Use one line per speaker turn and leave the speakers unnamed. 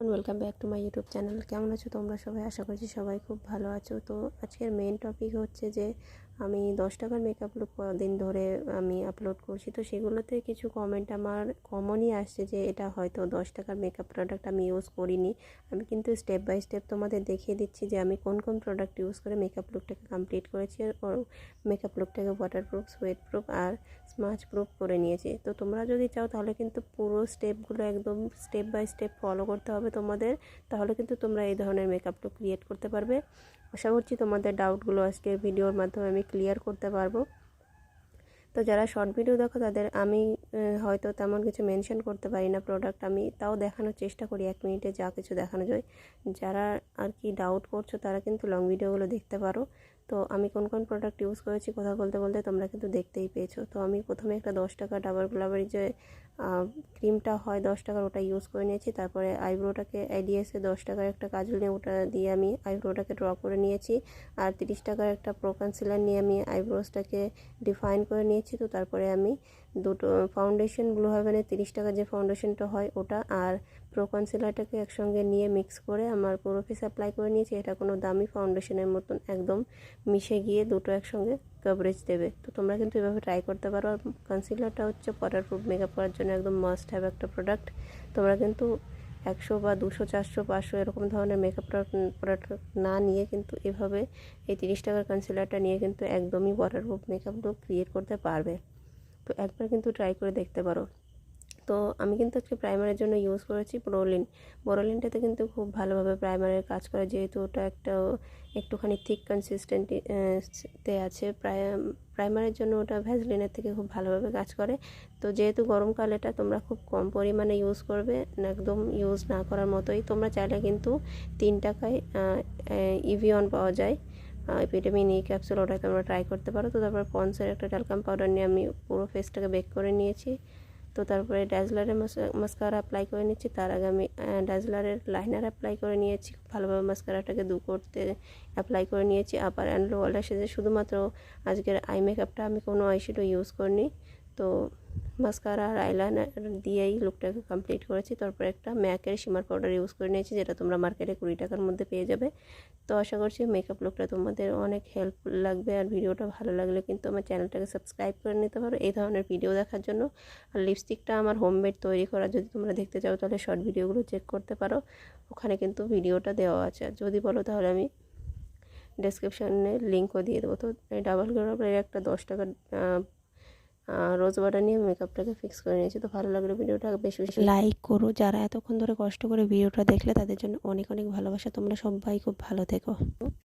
Welcome back to my YouTube channel কেমন আছো তোমরা সবাই? আশা করছি সবাই খুব ভালো আছো। তো আজকের মেন টপিক হচ্ছে যে আমি দশ টাকার মেকআপ লুক দিন ধরে আমি আপলোড করছি। তো সেগুলোতে কিছু কমেন্ট আমার কমনই আসছে যে এটা হয়তো দশ টাকার মেকআপ প্রোডাক্ট আমি ইউজ করিনি। আমি কিন্তু স্টেপ বাই স্টেপ তোমাদের দেখিয়ে দিচ্ছি যে আমি কোন কোন প্রোডাক্ট ইউজ করে মেকআপ লুকটাকে কমপ্লিট করেছি আর মেকআপ লুকটাকে ওয়াটারপ্রুফ সোয়েট প্রুফ আর স্মাচ প্রুফ করে নিয়েছি। তো তোমরা যদি চাও তাহলে কিন্তু পুরো স্টেপগুলো একদম স্টেপ বাই স্টেপ ফলো করতে হবে তোমাদের। তাহলে কিন্তু তোমরা এই ধরনের মেকআপ লুক ক্রিয়েট করতে পারবে। আশা করছি তোমাদের ডাউটগুলো আজকের ভিডিওর মাধ্যমে আমি ক্লিয়ার করতে পারব। তো যারা শর্ট ভিডিও দেখো, তাদের আমি হয়তো তেমন কিছু মেনশন করতে পারি না প্রোডাক্ট আমি তাও দেখানোর চেষ্টা করি এক মিনিটে যা কিছু দেখানো যায়। যারা আর কি ডাউট করছ, তারা কিন্তু লং ভিডিওগুলো দেখতে পারো। তো আমি কোন কোন প্রোডাক্ট ইউজ করেছি কথা বলতে বলতে তোমরা কিন্তু দেখতেই পেয়েছ। তো আমি প্রথমে একটা দশ টাকা ডাবল গ্লাবারি যে ক্রিমটা হয় দশ টাকার ওটা ইউজ করে নিয়েছি। তারপরে আইব্রোটাকে আইডিএসে দশ টাকার একটা কাজল নিয়ে ওটা দিয়ে আমি আইব্রোটাকে ড্র করে নিয়েছি। আর তিরিশ টাকার একটা প্রো কনসিলার নিয়ে আমি আইব্রোসটাকে ডিফাইন করে নিয়েছি। তো তারপরে আমি দুটো ফাউন্ডেশন ব্লু হেভেনের তিরিশ টাকার যে ফাউন্ডেশনটা হয় ওটা আর প্রো কনসিলারটাকে একসঙ্গে নিয়ে মিক্স করে আমার পুরো ফেস অ্যাপ্লাই করে নিয়েছি। এটা কোনো দামি ফাউন্ডেশনের মতন একদম মিশে গিয়ে দুটো একসঙ্গে কভারেজ দেবে। তো তোমরা কিন্তু এভাবে ট্রাই করতে পারো। আর কনসিলারটা হচ্ছে ওয়াটার প্রুফ মেকআপ করার জন্য একদম মাস্ট হ্যাভ একটা প্রোডাক্ট তোমরা কিন্তু একশো বা দুশো, চারশো, পাঁচশো এরকম ধরনের মেকআপ প্রোডাক্ট না নিয়ে কিন্তু এভাবে এই তিরিশ টাকার কনসিলারটা নিয়ে কিন্তু একদমই waterproof makeup look create করতে পারবে। তো একবার কিন্তু ট্রাই করে দেখতে পারো। তো আমি কিন্তু একটি প্রাইমারের জন্য ইউজ করেছি বোরোলিন বোরোলিনটাতে কিন্তু খুব ভালোভাবে প্রাইমারের কাজ করে, যেহেতু ওটা একটা একটুখানি থিক কনসিস্টেন্টিতে আছে। প্রায় প্রাইমারের জন্য ওটা ভ্যাজলিনের থেকে খুব ভালোভাবে কাজ করে। তো যেহেতু গরমকাল এটা, তোমরা খুব কম পরিমাণে ইউজ করবে, একদম ইউজ না করার মতোই। তোমরা চাইলে কিন্তু তিন টাকায় ইভিয়ন পাওয়া যায়। ভিটামিন ই ক্যাপসুল ওটা তোমরা ট্রাই করতে পারো। তো তারপর পন্সের একটা ট্যালকাম পাউডার নিয়ে আমি পুরো ফেসটাকে বেক করে নিয়েছি। তো তারপরে ড্যাজলারের মাস্কারা অ্যাপ্লাই করে নিচ্ছি। তার আগে আমি ড্যাজলারের লাইনার অ্যাপ্লাই করে নিয়েছি। ভালোভাবে মাস্কারাটাকে দু করতে অ্যাপ্লাই করে নিয়েছি। আপার অ্যান্ড লোয়ার ল্যাশেজে শুধুমাত্র আজকের আই মেকআপটা আমি কোনো আইশ্যাডো ইউজ করিনি। তো মাস্কারা আর আইলাইনার দিয়েই লুকটাকে কমপ্লিট করেছি। তারপর একটা ম্যাকের শিমার পাউডার ইউজ করে নিয়েছি, যেটা তোমরা মার্কেটে কুড়ি টাকার মধ্যে পেয়ে যাবে। তো আশা করছি মেকআপ লুকটা তোমাদের অনেক হেল্প লাগবে আর ভিডিওটা ভালো লাগলে কিন্তু আমার চ্যানেলটাকে সাবস্ক্রাইব করে নিতে পারো এই ধরনের ভিডিও দেখার জন্য। আর লিপস্টিকটা আমার হোমমেড তৈরি করা যদি তোমরা দেখতে চাও, তাহলে শর্ট ভিডিওগুলো চেক করতে পারো। ওখানে কিন্তু ভিডিওটা দেওয়া আছে। আর যদি বলো তাহলে আমি ডেসক্রিপশানে লিঙ্কও দিয়ে দেবো। তো ডাবল গ্লোবের একটা দশ টাকার রোজ ওয়াটার নিয়ে মেকআপটাকে ফিক্স করে নিয়েছি। তো ভালো লাগল ভিডিওটা বেশি বেশি। লাইক করো। যারা এতক্ষণ ধরে কষ্ট করে ভিডিওটা দেখলে তাদের জন্য অনেক অনেক ভালোবাসা। তোমরা সবাই খুব ভালো থেকো।